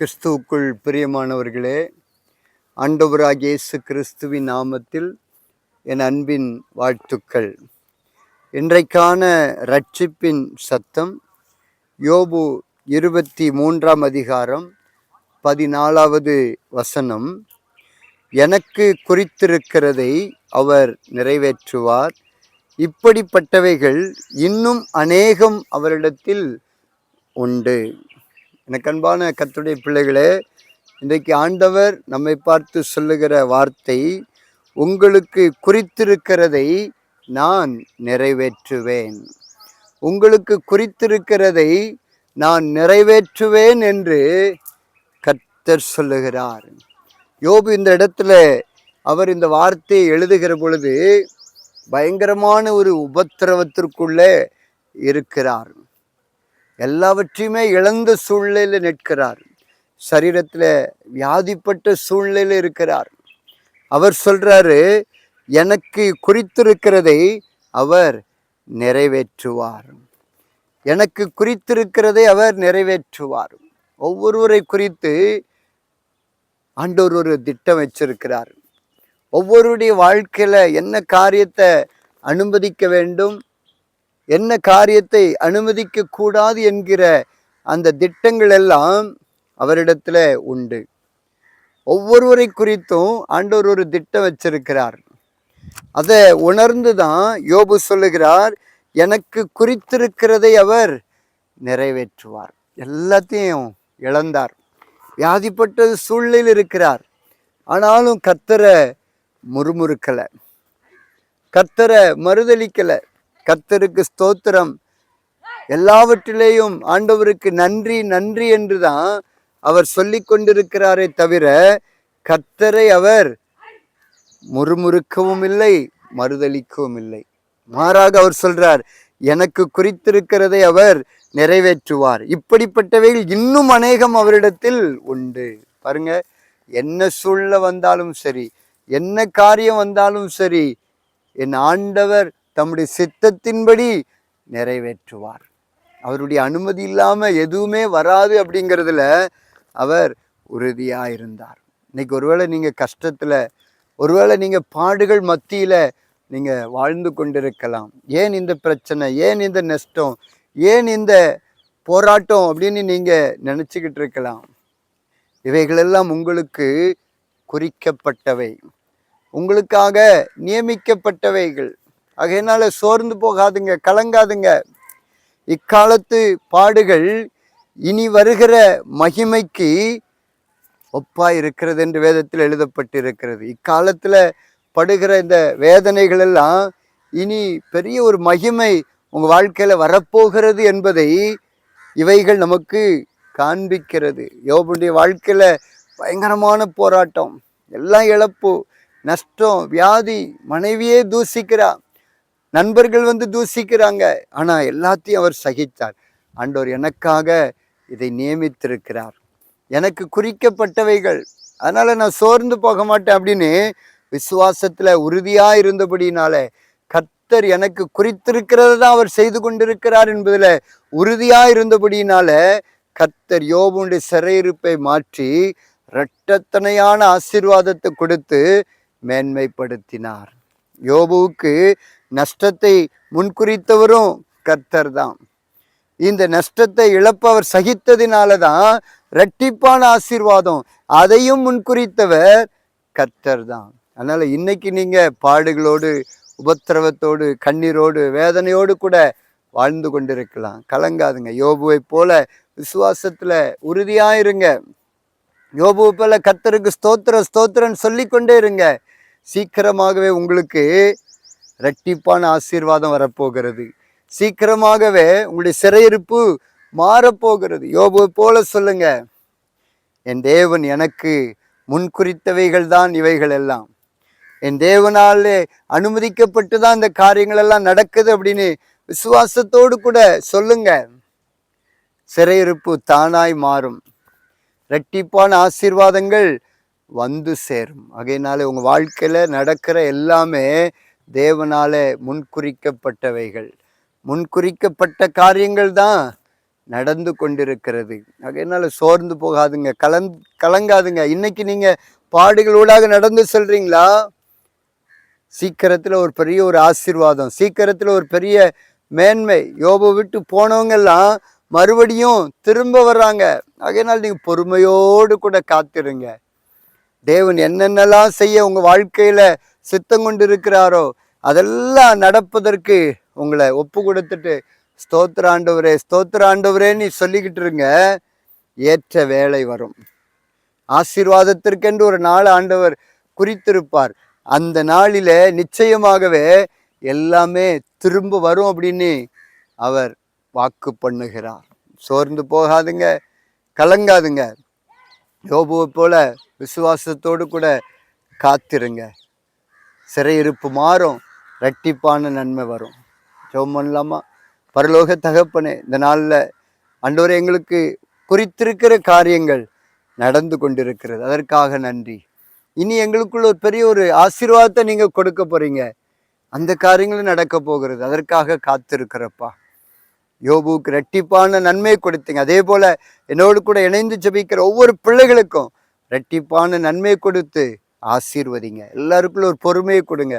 கிறிஸ்துவுக்குள் பிரியமானவர்களே ஆண்டவராகிய இயேசு கிறிஸ்துவின் நாமத்தில் என் அன்பின் வாழ்த்துக்கள். இன்றைக்கான ரட்சிப்பின் சத்தம் யோபு இருபத்தி மூன்றாம் அதிகாரம் பதினாலாவது வசனம். எனக்கு குறித்திருக்கிறதை அவர் நிறைவேற்றுவார். இப்படிப்பட்டவைகள் இன்னும் அநேகம் அவரிடத்தில் உண்டு. எனக்கு அன்பான கத்துடைய பிள்ளைகளே இன்றைக்கு ஆண்டவர் நம்மை பார்த்து சொல்லுகிற வார்த்தை உங்களுக்கு குறித்திருக்கிறதை நான் நிறைவேற்றுவேன். உங்களுக்கு குறித்திருக்கிறதை நான் நிறைவேற்றுவேன் என்று கர்த்தர் சொல்லுகிறார். யோபு இந்த இடத்துல அவர் இந்த வார்த்தையை எழுதுகிற பொழுது பயங்கரமான ஒரு உபத்திரவத்திற்குள்ளே இருக்கிறார். எல்லாவற்றையுமே இழந்த சூழ்நிலையில் நிற்கிறார். சரீரத்தில் வியாதிப்பட்ட சூழ்நிலையில் இருக்கிறார். அவர் சொல்கிறாரு எனக்கு குறித்திருக்கிறதை அவர் நிறைவேற்றுவார். எனக்கு குறித்திருக்கிறதை அவர் நிறைவேற்றுவார். ஒவ்வொருவரை குறித்து ஆண்டோர் ஒரு திட்டம் வச்சிருக்கிறார். ஒவ்வொருடைய வாழ்க்கையில் என்ன காரியத்தை அனுமதிக்க வேண்டும் என்ன காரியத்தை அனுமதிக்க கூடாது என்கிற அந்த திட்டங்கள் எல்லாம் அவரிடத்துல உண்டு. ஒவ்வொருவரை குறித்தும் ஆண்டவர் ஒரு திட்டம் வச்சிருக்கிறார். அதை உணர்ந்து தான் யோபு சொல்லுகிறார் எனக்கு குறித்திருக்கிறதை அவர் நிறைவேற்றுவார். எல்லாத்தையும் இழந்தார். வியாதிப்பட்ட சூழ்நிலையில் இருக்கிறார். ஆனாலும் கத்தரை முறுமுறுக்கலை. கத்தரை மறுதளிக்கலை கர்த்தருக்கு ஸ்தோத்திரம். எல்லாவற்றிலேயும் ஆண்டவருக்கு நன்றி நன்றி என்று தான் அவர் சொல்லி கொண்டிருக்கிறாரே தவிர கர்த்தரை அவர் முறுமுறுக்கவும் இல்லை மறுதளிக்கவும் இல்லை. மாறாக அவர் சொல்றார் எனக்கு குறித்திருக்கிறதை அவர் நிறைவேற்றுவார். இப்படிப்பட்டவைகள் இன்னும் அநேகம் அவரிடத்தில் உண்டு. பாருங்க என்ன சூழ்நிலை வந்தாலும் சரி என்ன காரியம் வந்தாலும் சரி என் ஆண்டவர் தம்முடைய சித்தத்தின்படி நிறைவேற்றுவார். அவருடைய அனுமதி இல்லாமல் எதுவுமே வராது அப்படிங்கிறதுல அவர் உறுதியாக இருந்தார். இன்னைக்கு ஒருவேளை நீங்கள் கஷ்டத்தில் ஒருவேளை நீங்கள் பாடுகள் மத்தியில் நீங்கள் வாழ்ந்து கொண்டிருக்கலாம். ஏன் இந்த பிரச்சனை? ஏன் இந்த நஷ்டம்? ஏன் இந்த போராட்டம் அப்படின்னு நீங்கள் நினச்சிக்கிட்டு இருக்கலாம். இவைகளெல்லாம் உங்களுக்கு குறிக்கப்பட்டவை. உங்களுக்காக நியமிக்கப்பட்டவைகள். ஆகையினால சோர்ந்து போகாதுங்க கலங்காதுங்க. இக்காலத்து பாடுகள் இனி வருகிற மகிமைக்கு ஒப்பா இருக்கிறது என்று வேதத்தில் எழுதப்பட்டிருக்கிறது. இக்காலத்தில் படுகிற இந்த வேதனைகள் எல்லாம் இனி பெரிய ஒரு மகிமை உங்கள் வாழ்க்கையில் வரப்போகிறது என்பதை இவைகள் நமக்கு காண்பிக்கிறது. யோபுடைய வாழ்க்கையில் பயங்கரமான போராட்டம் எல்லாம் இழப்பு நஷ்டம் வியாதி மனைவியே தூசிக்கிறா. நண்பர்கள் வந்து தூசிக்கிறாங்க. ஆனால் எல்லாத்தையும் அவர் சகித்தார். ஆண்டவர் எனக்காக இதை நியமித்திருக்கிறார். எனக்கு குறிக்கப்பட்டவைகள். அதனால் நான் சோர்ந்து போக மாட்டேன் அப்படின்னு விசுவாசத்தில் உறுதியாக இருந்தபடினால கர்த்தர் எனக்கு குறித்திருக்கிறத தான் அவர் செய்து கொண்டிருக்கிறார் என்பதில் உறுதியாக இருந்தபடினால கர்த்தர் யோபுடைய சிறையிருப்பை மாற்றி இரட்டத்தனையான ஆசீர்வாதத்தை கொடுத்து மேன்மைப்படுத்தினார். யோபுவுக்கு நஷ்டத்தை முன்குறித்தவரும் கர்த்தர் தான் இந்த நஷ்டத்தை இழப்பவர் சகித்ததினால தான் இரட்டிப்பான ஆசீர்வாதம் அதையும் முன்குறித்தவர் கர்த்தர் தான் அதனால் இன்னைக்கு நீங்கள் பாடுகளோடு உபத்திரவத்தோடு கண்ணீரோடு வேதனையோடு கூட வாழ்ந்து கொண்டிருக்கலாம். கலங்காதுங்க. யோபுவை போல விசுவாசத்தில் உறுதியாக இருங்க. யோபுவை போல கர்த்தருக்கு ஸ்தோத்திர ஸ்தோத்திரன்னு சொல்லிக்கொண்டே இருங்க. சீக்கிரமாகவே உங்களுக்கு இரட்டிப்பான ஆசீர்வாதம் வரப்போகிறது. சீக்கிரமாகவே உங்களுடைய சிறையிருப்பு மாறப்போகிறது. யோபு போல சொல்லுங்க. என் தேவன் எனக்கு முன்குறித்தவைகள் தான் இவைகள் எல்லாம். என் தேவனாலே அனுமதிக்கப்பட்டு தான் இந்த காரியங்கள் எல்லாம் நடக்குது அப்படின்னு விசுவாசத்தோடு கூட சொல்லுங்க. சிறையிருப்பு தானாய் மாறும். இரட்டிப்பான ஆசீர்வாதங்கள் வந்து சேரும். அகையினாலே உங்கள் வாழ்க்கையில் நடக்கிற எல்லாமே தேவனால் முன்குறிக்கப்பட்டவைகள். முன்குறிக்கப்பட்ட காரியங்கள் தான் நடந்து கொண்டிருக்கிறது. அதனால சோர்ந்து போகாதுங்க. கலந் கலங்காதுங்க. இன்னைக்கு நீங்கள் பாடுகளூடாக நடந்து செல்றீங்களா? சீக்கிரத்தில் ஒரு பெரிய ஒரு ஆசீர்வாதம் சீக்கிரத்தில் ஒரு பெரிய மேன்மை. யோபு விட்டு போனவங்கெல்லாம் மறுபடியும் திரும்ப வர்றாங்க. அதனால் நீங்கள் பொறுமையோடு கூட காத்திருங்க. தேவன் என்னென்னலாம் செய்ய உங்கள் வாழ்க்கையில் சித்தம் கொண்டு இருக்கிறாரோ அதெல்லாம் நடப்பதற்கு உங்களை ஒப்பு கொடுத்துட்டு ஸ்தோத்திராண்டவரே ஸ்தோத்திர நீ சொல்லிக்கிட்டு இருங்க. ஏற்ற வேலை வரும். ஆசீர்வாதத்திற்கென்று ஒரு நாள் ஆண்டவர் குறித்திருப்பார். அந்த நாளில் நிச்சயமாகவே எல்லாமே திரும்ப வரும் அப்படின்னு அவர் வாக்கு பண்ணுகிறார். சோர்ந்து போகாதுங்க கலங்காதுங்க. யோபுவை போல விசுவாசத்தோடு கூட காத்திருங்க. சிறையிருப்பு மாறும் ரெட்டிப்பான நன்மை வரும். ஜோம் பண்ணலாமா? பரலோக தகப்பனே இந்த நாளில் ஆண்டவரே எங்களுக்கு குறித்திருக்கிற காரியங்கள் நடந்து கொண்டிருக்கிறது. அதற்காக நன்றி. இனி எங்களுக்குள்ள ஒரு பெரிய ஒரு ஆசீர்வாதத்தை நீங்கள் கொடுக்க போகிறீங்க அந்த காரியங்களும் நடக்க போகிறது. அதற்காக காத்திருக்கிறப்பா. யோபுவுக்கு ரெட்டிப்பான நன்மை கொடுத்தீங்க. அதே போல் என்னோடு கூட இணைந்து ஜெபிக்கிற ஒவ்வொரு பிள்ளைகளுக்கும் ரெட்டிப்பான நன்மை கொடுத்து ஆசீர்வதிங்க. எல்லாருக்குள்ள ஒரு பொறுமையை கொடுங்க.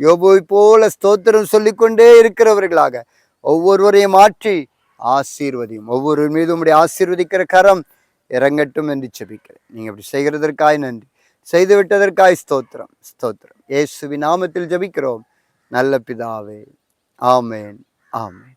யோபோய் போல ஸ்தோத்திரம் சொல்லிக்கொண்டே இருக்கிறவர்களாக ஒவ்வொருவரையும் மாற்றி ஆசீர்வதியும். ஒவ்வொரு மீதும் உம்முடைய ஆசீர்வதிக்கிற கரம் இறங்கட்டும் என்று செபிக்கிறேன் நீங்கள் இப்படி செய்கிறதற்காய் நன்றி. செய்து விட்டதற்காய் ஸ்தோத்திரம். ஸ்தோத்திரம். இயேசுவி நாமத்தில் ஜெபிக்கிறோம். நல்ல பிதாவே. ஆமேன். ஆமேன்.